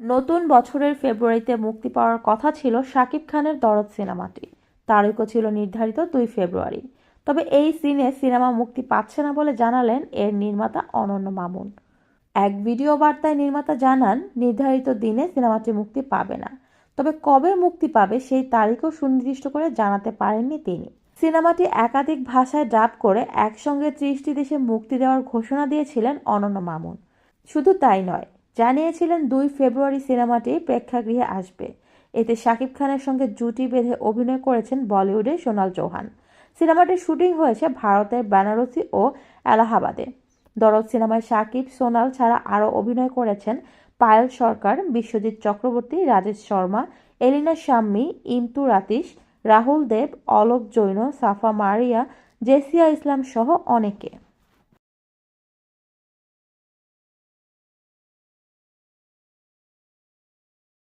নতুন বছরের ফেব্রুয়ারিতে মুক্তি পাওয়ার কথা ছিল শাকিব খানের দরদ সিনেমাটি। তারিখও ছিল নির্ধারিত দুই ফেব্রুয়ারি। তবে এই সিনে সিনেমা মুক্তি পাচ্ছে না বলে জানালেন এর নির্মাতা অনন্য মামুন। এক ভিডিও বার্তায় নির্মাতা জানান, নির্ধারিত দিনে সিনেমাটি মুক্তি পাবে না। তবে কবে মুক্তি পাবে সেই তারিখও সুনির্দিষ্ট করে জানাতে পারেননি তিনি। সিনেমাটি একাধিক ভাষায় ডাব করে একসঙ্গে ত্রিশটি দেশে মুক্তি দেওয়ার ঘোষণা দিয়েছিলেন অনন্য মামুন। শুধু তাই নয় জানিয়েছিলেন দুই ফেব্রুয়ারি সিনেমাটি প্রেক্ষাগৃহে আসবে। এতে শাকিব খানের সঙ্গে জুটি বেঁধে অভিনয় করেছেন বলিউডের সোনাল চৌহান। সিনেমাটির শুটিং হয়েছে ভারতের বেনারসি ও এলাহাবাদে। দরদ সিনেমায় শাকিব, সোনাল ছাড়া আরও অভিনয় করেছেন পায়েল সরকার, বিশ্বজিৎ চক্রবর্তী, রাজেশ শর্মা, এলিনা শাম্মী, ইমতু রাতিশ, রাহুল দেব, অলোক জৈন, সাফা মারিয়া, জেসিয়া ইসলাম সহ অনেকে।